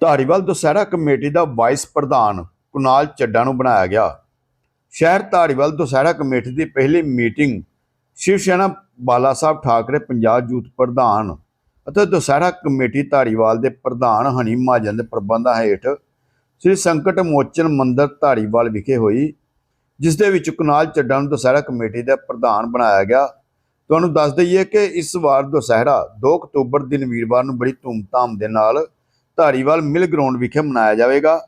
Dhariwal Dussehra committee ਦਾ vice ਪ੍ਰਧਾਨ ਕੁਨਾਲ ਚੱਡਾ ਨੂੰ ਬਣਾਇਆ ਗਿਆ। ਸ਼ਹਿਰ ਧਾਰੀਵਾਲ ਦੁਸਹਿਰਾ ਕਮੇਟੀ ਦੀ ਪਹਿਲੀ ਮੀਟਿੰਗ ਸ਼ਿਵ ਸੈਨਾ ਬਾਲਾ ਸਾਹਿਬ ਠਾਕਰੇ ਪੰਜਾਬ ਯੂਥ ਪ੍ਰਧਾਨ ਅਤੇ ਦੁਸਹਿਰਾ ਕਮੇਟੀ ਧਾਰੀਵਾਲ ਦੇ ਪ੍ਰਧਾਨ ਹਨੀ ਮਹਾਜਨ ਦੇ ਪ੍ਰਬੰਧਾਂ ਹੇਠ ਸ੍ਰੀ ਸੰਕਟ ਮੋਚਨ ਮੰਦਿਰ ਧਾਰੀਵਾਲ ਵਿਖੇ ਹੋਈ, ਜਿਸ ਦੇ ਵਿੱਚ ਕੁਨਾਲ ਚੱਡਾ ਨੂੰ ਦੁਸਹਿਰਾ ਕਮੇਟੀ ਦਾ ਪ੍ਰਧਾਨ ਬਣਾਇਆ ਗਿਆ। ਤੁਹਾਨੂੰ ਦੱਸ ਦਈਏ ਕਿ ਇਸ ਵਾਰ ਦੁਸਹਿਰਾ 2 ਅਕਤੂਬਰ ਦਿਨ ਵੀਰਵਾਰ ਨੂੰ ਬੜੀ ਧੂਮਧਾਮ ਦੇ ਨਾਲ ਧਾਰੀਵਾਲ ਮਿਲ ਗਰਾਊਂਡ ਵਿਖੇ ਮਨਾਇਆ ਜਾਵੇਗਾ।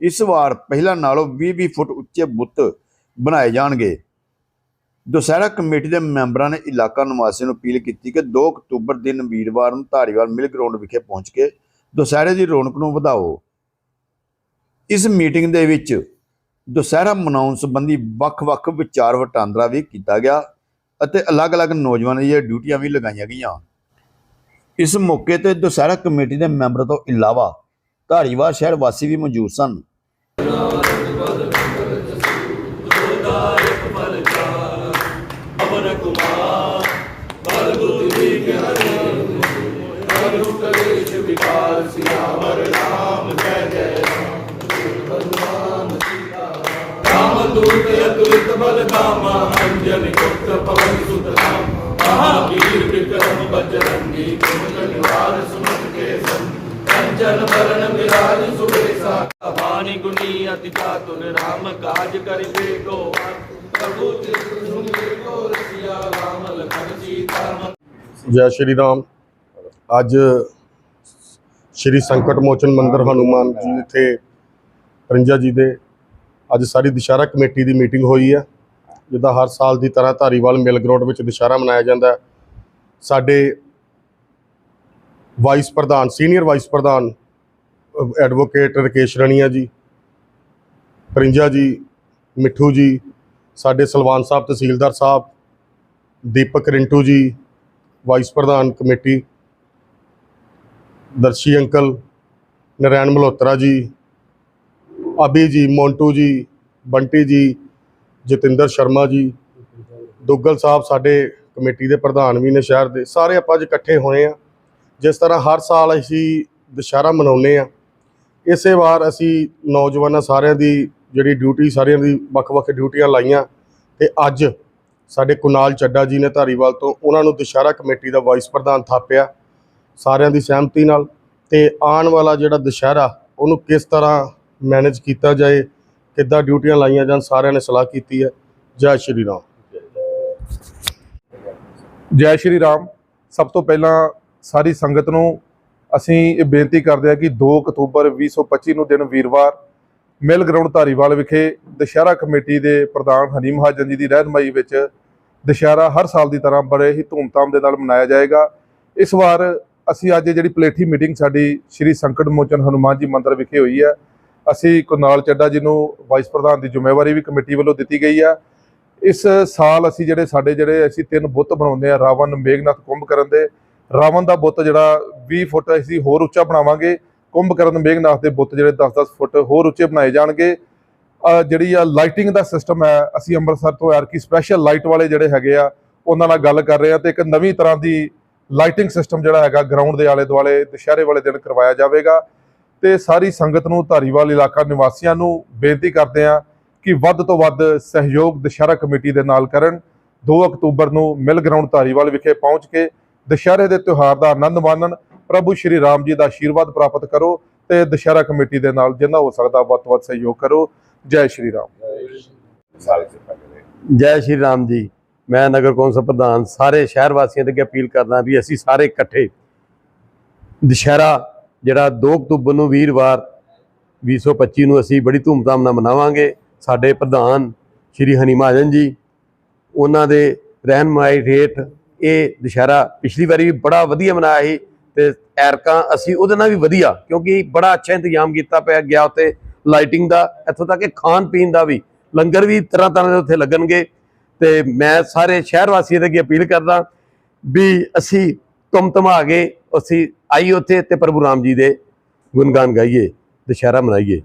ਇਸ ਵਾਰ ਪਹਿਲਾਂ ਨਾਲੋਂ 20-20 ਫੁੱਟ ਉੱਚੇ ਬੁੱਤ ਬਣਾਏ ਜਾਣਗੇ। ਦੁਸਹਿਰਾ ਕਮੇਟੀ ਦੇ ਮੈਂਬਰਾਂ ਨੇ ਇਲਾਕਾ ਨਿਵਾਸੀਆਂ ਨੂੰ ਅਪੀਲ ਕੀਤੀ ਕਿ 2 ਅਕਤੂਬਰ ਦਿਨ ਵੀਰਵਾਰ ਨੂੰ ਧਾਰੀਵਾਲ ਮਿਲ ਗਰਾਊਂਡ ਵਿਖੇ ਪਹੁੰਚ ਕੇ ਦੁਸਹਿਰੇ ਦੀ ਰੌਣਕ ਨੂੰ ਵਧਾਓ। ਇਸ ਮੀਟਿੰਗ ਦੇ ਵਿੱਚ ਦੁਸਹਿਰਾ ਮਨਾਉਣ ਸੰਬੰਧੀ ਵੱਖ-ਵੱਖ ਵਿਚਾਰ ਵਟਾਂਦਰਾ ਵੀ ਕੀਤਾ ਗਿਆ ਅਤੇ ਅਲੱਗ-ਅਲੱਗ ਨੌਜਵਾਨਾਂ ਦੀਆਂ ਡਿਊਟੀਆਂ ਵੀ ਲਗਾਈਆਂ ਗਈਆਂ। ਇਸ ਮੌਕੇ ਤੇ ਦੁਸਹਿਰਾ ਕਮੇਟੀ ਦੇ ਮੈਂਬਰ ਤੋਂ ਇਲਾਵਾ ਧਾਰੀਵਾਲ ਸ਼ਹਿਰ ਵਾਸੀ ਵੀ ਮੌਜੂਦ ਸਨ। ਅਤੁਲਿਤ ਬਲ ਕਾਮਾ ਅੰਜਨ ਗੁਪਤ ਪਵਨ ਸੁਤ ਰਾਮ ਮਹਾਵੀਰ ਵਿਕਰਮ ਬਜਰ ਸੁਖੀ ਤੁਮ ਕਟਵਾਰ ਸੁਨਤ ਕੇ ਸੰ ਕੰਚਨ ਬਰਨ ਬਿਰਾਜ ਸੁਬੇਸਾ ਕਹਾਣੀ ਗੁਨੀ ਅਤਿ ਚਾਤੁਰ ਰਾਮ ਕਾਜ ਕਰਿਵੇ ਕੋ ਪ੍ਰਭੂ ਜਿਸੁ ਕੋ ਰਸਿਆ ਰਾਮ ਲਖਨ ਸੀਤਾ ਮਨ ਜੈ ਸ਼੍ਰੀ ਰਾਮ। ਅੱਜ ਸ਼੍ਰੀ ਸੰਕਟ ਮੋਚਨ ਮੰਦਿਰ ਹਨੂਮਾਨ ਜੀ ਜਿੱਥੇ ਰੰਜਾ ਜੀ ਦੇ ਅੱਜ ਸਾਰੀ ਦਿਸ਼ਾਰਾ ਕਮੇਟੀ ਦੀ ਮੀਟਿੰਗ ਹੋਈ ਹੈ, ਜਿੱਦਾਂ ਹਰ ਸਾਲ ਦੀ ਤਰ੍ਹਾਂ ਧਾਰੀਵਾਲ ਮਿਲ ਗਰਾਊਂਡ ਵਿੱਚ ਦਿਸ਼ਾਰਾ ਮਨਾਇਆ ਜਾਂਦਾ ਸਾਡੇ ਵਾਈਸ ਪ੍ਰਧਾਨ ਸੀਨੀਅਰ ਵਾਈਸ ਪ੍ਰਧਾਨ ਐਡਵੋਕੇਟ ਰਕੇਸ਼ ਰਣੀਆ ਜੀ ਪਰਿੰਜਾ ਜੀ ਮਿੱਠੂ ਜੀ, ਸਾਡੇ ਸਲਵਾਨ ਸਾਹਿਬ ਤਹਿਸੀਲਦਾਰ ਸਾਹਿਬ, ਦੀਪਕ ਰਿੰਟੂ ਜੀ ਵਾਈਸ ਪ੍ਰਧਾਨ ਕਮੇਟੀ ਦਰਸ਼ੀ ਅੰਕਲ, ਨਰੈਣ ਮਲਹੋਤਰਾ ਜੀ ਅਬੀ ਜੀ, ਮੋਂਟੂ ਜੀ, ਬੰਟੀ ਜੀ, ਜਤਿੰਦਰ ਸ਼ਰਮਾ ਜੀ, ਦੁੱਗਲ ਸਾਹਿਬ ਸਾਡੇ ਕਮੇਟੀ ਦੇ ਪ੍ਰਧਾਨ ਵੀ ਨੇ ਸ਼ਹਿਰ ਦੇ, ਸਾਰੇ ਆਪਾਂ ਅੱਜ ਇਕੱਠੇ ਹੋਏ ਆ ਜਿਸ ਤਰ੍ਹਾਂ ਹਰ ਸਾਲ ਅਸੀਂ ਦੁਸ਼ਹਿਰਾ ਮਨਾਉਂਦੇ ਆ ਇਸੇ ਵਾਰ ਅਸੀਂ ਨੌਜਵਾਨਾਂ ਸਾਰਿਆਂ ਦੀ ਜਿਹੜੀ ਡਿਊਟੀ, ਸਾਰਿਆਂ ਦੀ ਵੱਖ-ਵੱਖ ਡਿਊਟੀਆਂ ਲਾਈਆਂ ਤੇ ਅੱਜ ਸਾਡੇ ਕੁਨਾਲ ਚੱਡਾ ਜੀ ਨੇ ਧਾਰੀਵਾਲ ਤੋਂ ਉਹਨਾਂ ਨੂੰ ਦੁਸ਼ਹਿਰਾ ਕਮੇਟੀ ਦਾ ਵਾਈਸ ਪ੍ਰਧਾਨ ਥਾਪਿਆ ਸਾਰਿਆਂ ਦੀ ਸਹਿਮਤੀ ਨਾਲ ਤੇ ਆਉਣ ਵਾਲਾ ਜਿਹੜਾ ਦੁਸ਼ਹਿਰਾ, ਉਹਨੂੰ ਕਿਸ ਤਰ੍ਹਾਂ ਮੈਨੇਜ ਕੀਤਾ ਜਾਏ, ਕਿੱਦਾਂ ਡਿਊਟੀਆਂ ਲਾਈਆਂ ਜਾਣ, ਸਾਰਿਆਂ ਨੇ ਸਲਾਹ ਕੀਤੀ ਹੈ। ਜੈ ਸ਼੍ਰੀ ਰਾਮ। ਜੈ ਸ਼੍ਰੀ ਰਾਮ। ਸਭ ਤੋਂ ਪਹਿਲਾਂ ਸਾਰੀ ਸੰਗਤ ਨੂੰ ਅਸੀਂ ਇਹ ਬੇਨਤੀ ਕਰਦੇ ਹਾਂ ਕਿ 2 ਅਕਤੂਬਰ 2025 ਨੂੰ ਦਿਨ ਵੀਰਵਾਰ ਮਿਲ ਗਰਾਊਂਡ ਧਾਰੀਵਾਲ ਵਿਖੇ ਦੁਸ਼ਹਿਰਾ ਕਮੇਟੀ ਦੇ ਪ੍ਰਧਾਨ ਹਨੀ ਮਹਾਜਨ ਜੀ ਦੀ ਰਹਿਨਮਾਈ ਵਿੱਚ ਦੁਸ਼ਹਿਰਾ ਹਰ ਸਾਲ ਦੀ ਤਰ੍ਹਾਂ ਬੜੇ ਹੀ ਧੂਮਧਾਮ ਦੇ ਨਾਲ ਮਨਾਇਆ ਜਾਏਗਾ। ਇਸ ਵਾਰ ਅਸੀਂ ਅੱਜ ਜਿਹੜੀ ਪਲੇਠੀ ਮੀਟਿੰਗ ਸਾਡੀ ਸ਼੍ਰੀ ਸੰਕਟ ਮੋਚਨ ਹਨੂਮਾਨ ਜੀ ਮੰਦਿਰ ਵਿਖੇ ਹੋਈ ਹੈ। ਅਸੀਂ ਕੁਨਾਲ ਚੱਡਾ ਜੀ ਨੂੰ ਵਾਈਸ ਪ੍ਰਧਾਨ ਦੀ ਜ਼ਿੰਮੇਵਾਰੀ ਵੀ ਕਮੇਟੀ ਵੱਲੋਂ ਦਿੱਤੀ ਗਈ ਹੈ। ਇਸ ਸਾਲ ਅਸੀਂ ਜਿਹੜੇ ਸਾਡੇ ਜਿਹੜੇ ਅਸੀਂ ਤਿੰਨ ਬੁੱਤ ਬਣਾਉਂਦੇ ਆ ਰਾਵਣ, ਮੇਘਨਾਥ ਕੁੰਭਕਰਨ ਦੇ। ਰਾਵਣ ਦਾ ਬੁੱਤ ਜਿਹੜਾ 20 ਫੁੱਟ ਅਸੀਂ ਹੋਰ ਉੱਚਾ ਬਣਾਵਾਂਗੇ। ਕੁੰਭਕਰਨ ਮੇਘਨਾਥ ਦੇ ਬੁੱਤ ਜਿਹੜੇ 10-10 ਫੁੱਟ ਹੋਰ ਉੱਚੇ ਬਣਾਏ ਜਾਣਗੇ। ਜਿਹੜੀ ਆ ਲਾਈਟਿੰਗ ਦਾ ਸਿਸਟਮ ਹੈ, ਅਸੀਂ ਅੰਮ੍ਰਿਤਸਰ ਤੋਂ ਐਰਕੀ ਸਪੈਸ਼ਲ ਲਾਈਟ ਵਾਲੇ ਜਿਹੜੇ ਹੈਗੇ ਆ, ਉਹਨਾਂ ਨਾਲ ਗੱਲ ਕਰ ਰਹੇ ਆ ਤੇ ਇੱਕ ਨਵੀਂ ਤਰ੍ਹਾਂ ਦੀ ਲਾਈਟਿੰਗ ਸਿਸਟਮ ਜਿਹੜਾ ਹੈਗਾ ਗਰਾਊਂਡ ਦੇ ਆਲੇ ਦੁਆਲੇ, ਦੁਸ਼ਹਿਰੇ ਵਾਲੇ ਦਿਨ ਕਰਵਾਇਆ ਜਾਵੇਗਾ। ਤੇ ਸਾਰੀ ਸੰਗਤ ਨੂੰ, ਧਾਰੀਵਾਲ ਇਲਾਕਾ ਨਿਵਾਸੀਆਂ ਨੂੰ ਬੇਨਤੀ ਕਰਦੇ ਆ ਕਿ ਵੱਧ ਤੋਂ ਵੱਧ ਸਹਿਯੋਗ ਦੁਸ਼ਹਿਰਾ ਕਮੇਟੀ ਦੇ ਨਾਲ ਕਰਨ। 2 ਅਕਤੂਬਰ ਨੂੰ ਮਿਲ ਗਰਾਊਂਡ ਧਾਰੀਵਾਲ ਵਿਖੇ ਪਹੁੰਚ ਕੇ ਦੁਸ਼ਹਿਰੇ ਦੇ ਤਿਉਹਾਰ ਦਾ ਆਨੰਦ ਮਾਣਨ ਪ੍ਰਭੂ ਸ਼੍ਰੀ ਰਾਮ ਜੀ ਦਾ ਆਸ਼ੀਰਵਾਦ ਪ੍ਰਾਪਤ ਕਰੋ ਤੇ ਦੁਸ਼ਹਿਰਾ ਕਮੇਟੀ ਦੇ ਨਾਲ ਜਿੰਨਾ ਹੋ ਸਕਦਾ ਵੱਧ ਤੋਂ ਵੱਧ ਸਹਿਯੋਗ ਕਰੋ। ਜੈ ਸ਼੍ਰੀ ਰਾਮ। ਜੈ ਸ਼੍ਰੀ ਰਾਮ ਜੀ। ਮੈਂ ਨਗਰ ਕੌਂਸਲ ਪ੍ਰਧਾਨ, ਸਾਰੇ ਸ਼ਹਿਰ ਵਾਸੀਆਂ ਦੇ ਅੱਗੇ ਅਪੀਲ ਕਰਦਾ ਵੀ ਅਸੀਂ ਸਾਰੇ ਇਕੱਠੇ ਦੁਸ਼ਹਿਰਾ, ਜਿਹੜਾ 2 ਅਕਤੂਬਰ ਨੂੰ ਵੀਰਵਾਰ 2025 ਨੂੰ ਅਸੀਂ ਬੜੀ ਧੂਮਧਾਮ ਨਾਲ ਮਨਾਵਾਂਗੇ। ਸਾਡੇ ਪ੍ਰਧਾਨ ਸ਼੍ਰੀ ਹਨੀ ਮਹਾਜਨ ਜੀ, ਉਹਨਾਂ ਦੇ ਰਹਿਨਮਾਈ ਹੇਠ ਇਹ ਦੁਸ਼ਹਿਰਾ ਪਿਛਲੀ ਵਾਰੀ ਵੀ ਬੜਾ ਵਧੀਆ ਮਨਾਇਆ ਸੀ ਤੇ ਐਰਕਾਂ ਅਸੀਂ ਉਹਦੇ ਨਾਲ ਵੀ ਵਧੀਆ, ਕਿਉਂਕਿ ਬੜਾ ਅੱਛਾ ਇੰਤਜ਼ਾਮ ਕੀਤਾ ਪਿਆ ਗਿਆ ਉੱਤੇ ਲਾਈਟਿੰਗ ਦਾ, ਇੱਥੋਂ ਤੱਕ ਕਿ ਖਾਣ ਪੀਣ ਦਾ ਵੀ। ਲੰਗਰ ਵੀ ਤਰ੍ਹਾਂ ਤਰ੍ਹਾਂ ਦੇ ਉੱਥੇ ਲੱਗਣਗੇ ਤੇ ਮੈਂ ਸਾਰੇ ਸ਼ਹਿਰ ਵਾਸੀਆਂ ਦੇ ਅੱਗੇ ਅਪੀਲ ਕਰਦਾ ਵੀ ਅਸੀਂ ਤੁਮ ਧਮਾ ਕੇ ਅਸੀਂ ਆਈ ਉੱਥੇ ਤੇ ਪ੍ਰਭੂ ਰਾਮ ਜੀ ਦੇ ਗੁਣਗਾਨ ਗਾਈਏ, ਦੁਸ਼ਹਿਰਾ ਮਨਾਈਏ।